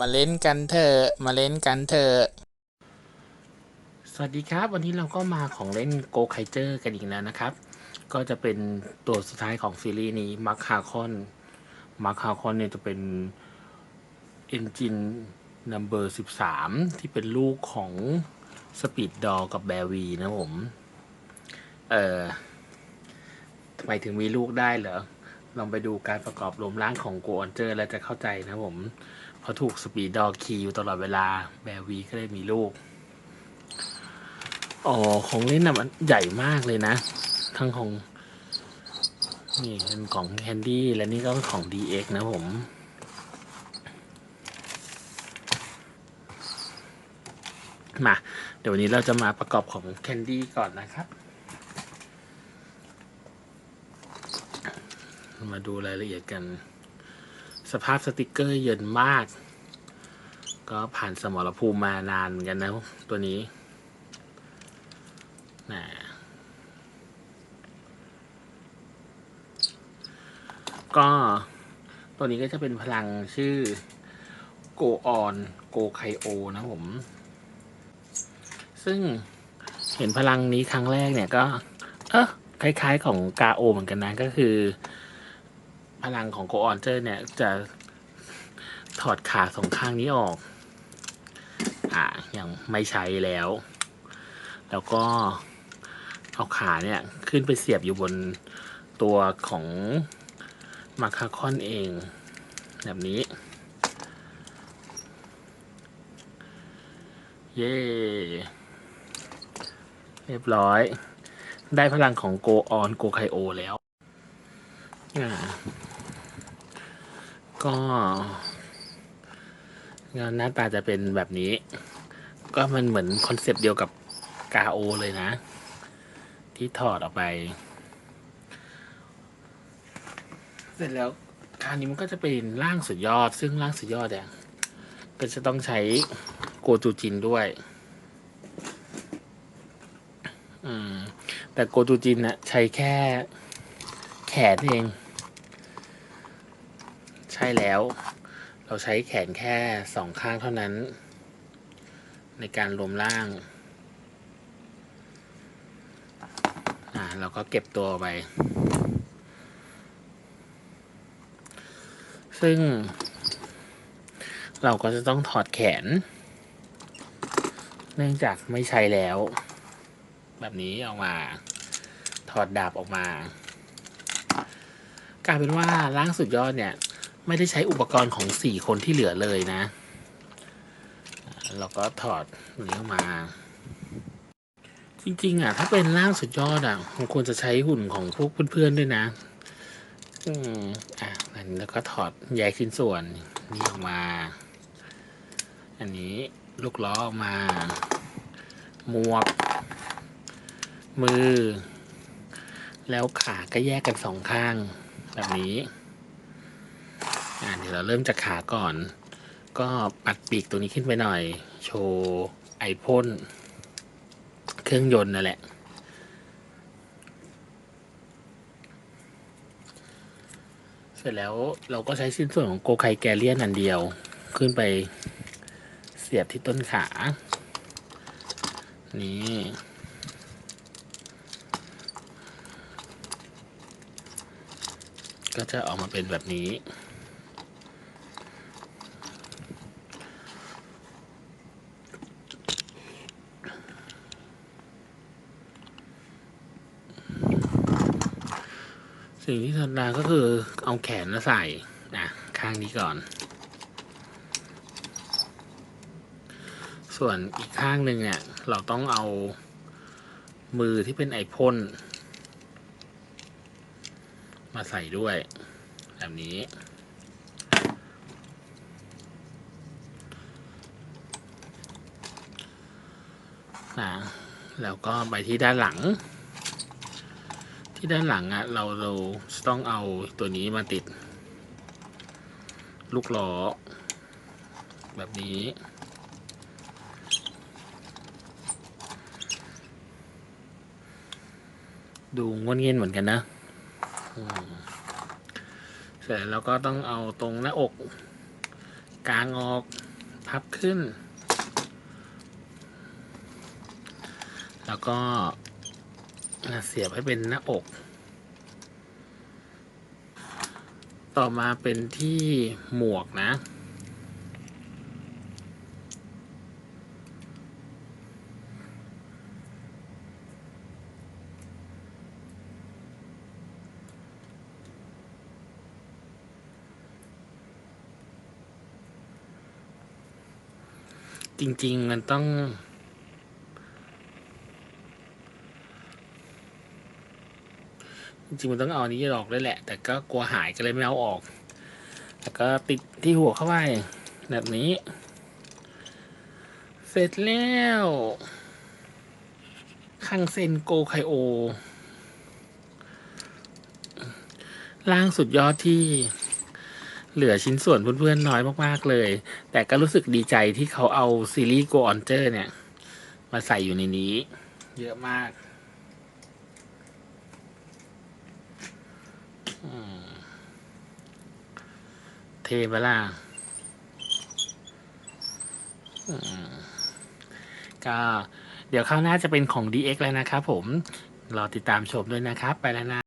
มาเล่นกันเถอะมาเล่นกันเถอะสวัสดีครับ วันนี้เราก็มาของเล่นโกไคเจอร์กันอีกแล้วนะครับ ก็จะเป็นตัวสุดท้ายของซีรีส์นี้มาร์คฮาคอนมาร์คฮาคอนเนี่ยจะเป็นเอนจินนัมเบอร์สิบสามที่เป็นลูกของสปีดดอกับแบวีนะผม เอ่อทำไมถึงมีลูกได้เหรอลองไปดูการประกอบรวมร่างของโกออนเจอร์ แล้วจะเข้าใจนะผม เพราะถูกสปีดดอคีอยู่ตลอดเวลา แบวีก็เลยมีลูก อ๋อ ของเล่นน่ะมันใหญ่มากเลยนะ ทั้งของนี่เป็นของแคนดี้และนี่ก็เป็นของ DX นะผม มา เดี๋ยววันนี้เราจะมาประกอบของแคนดี้ก่อนนะครับ มาดูรายละเอียดกัน สภาพสติกเกอร์เยินมาก ก็ผ่านสมรภูมิมานานเหมือนกันนะตัวนี้นะก็ตัวนี้ก็จะเป็นพลังชื่อโกออนโกไคโอนะผม ซึ่งเห็นพลังนี้ครั้งแรกเนี่ยก็ เออคล้ายๆของกาโอเหมือนกันนะก็คือ พลังของโกออนเจอร์เนี่ยจะถอดขาสองข้างนี้ออก อ่ายังไม่ใช้แล้ว แล้วก็เอาขาเนี่ยขึ้นไปเสียบอยู่บนตัวของมาคาคอนเอง แบบนี้ เย้เรียบร้อย ได้พลังของโกออนโกไคโอแล้ว อ่า ก็ งานหน้าตาจะเป็นแบบนี้ ก็มันเหมือนคอนเซปต์เดียวกับกาโอเลยนะ ที่ถอดออกไป เสร็จแล้วคราวนี้มันก็จะเป็นร่างสุดยอด ซึ่งร่างสุดยอดเนี่ยก็จะต้องใช้โกจูจินด้วย อืม แต่โกจูจินนะใช้แค่แขนเอง ช่แล้ว เราใช้แขนแค่สองข้างเท่านั้น ในการรวมร่างอ่าเราก็เก็บตัวไป ซึ่ง เราก็จะต้องถอดแขน เนื่องจากไม่ใช้แล้ว แบบนี้ออกมา ถอดดาบออกมากลายเป็นว่าร่างสุดยอดเนี่ย ไม่ได้ใช้อุปกรณ์ของสี่คนที่เหลือเลยนะ เราก็ถอดนี้ออกมา จริงๆอะ ถ้าเป็นร่างสุดยอดอะมันควรจะใช้หุ่นของพวกเพื่อนๆด้วยนะ อืมอะอันนี้แล้วก็ถอดแยกชิ้นส่วนนี้ออกมา อันนี้ลูกล้อออกมา หมวก มือ แล้วขาก็แยกกันสองข้าง แบบนี้ อ่าเดี๋ยวเราเริ่มจากขาก่อน ก็ปัดปีกตัวนี้ขึ้นไปหน่อย โชว์ไอพ่นเครื่องยนต์นั่นแหละ เสร็จแล้วเราก็ใช้ชิ้นส่วนของโกไคแกเลียนอันเดียว ขึ้นไปเสียบที่ต้นขา นี่ก็จะออกมาเป็นแบบนี้ สิ่งที่ทำได้ก็คือเอาแขนมาใส่นะข้างนี้ก่อน ส่วนอีกข้างหนึ่งเนี่ย เราต้องเอามือที่เป็นไอพ่นมาใส่ด้วย แบบนี้ นะ แล้วก็ไปที่ด้านหลัง ที่ด้านหลังอะเราเราต้องเอาตัวนี้มาติด ลูกล้อ แบบนี้ ดูงวนเงินเหมือนกันนะเสร็จแล้วก็ต้องเอาตรงหน้าอกกลางออกพับขึ้น แล้วก็ เสียบให้เป็นหน้าอก ต่อมาเป็นที่หมวกนะ จริง ๆ มันต้อง จริงๆมันต้องเอาอันนี้ออกด้วยแหละ แต่ก็กลัวหายก็เลยไม่เอาออก แล้วก็ติดที่หัวเข้าไปแบบนี้ เสร็จแล้วคังเซนโกไคโอล่างสุดยอดที่เหลือชิ้นส่วนเพื่อนๆน้อยมากๆเลย แต่ก็รู้สึกดีใจที่เขาเอาซีรีส์โกออนเจอร์เนี่ย มาใส่อยู่ในนี้ เยอะมากอืม เทบล่าก็เดี๋ยวข้าวหน้าจะเป็นของ DX แล้วนะครับผม รอติดตามชมด้วยนะครับ ไปแล้วนะ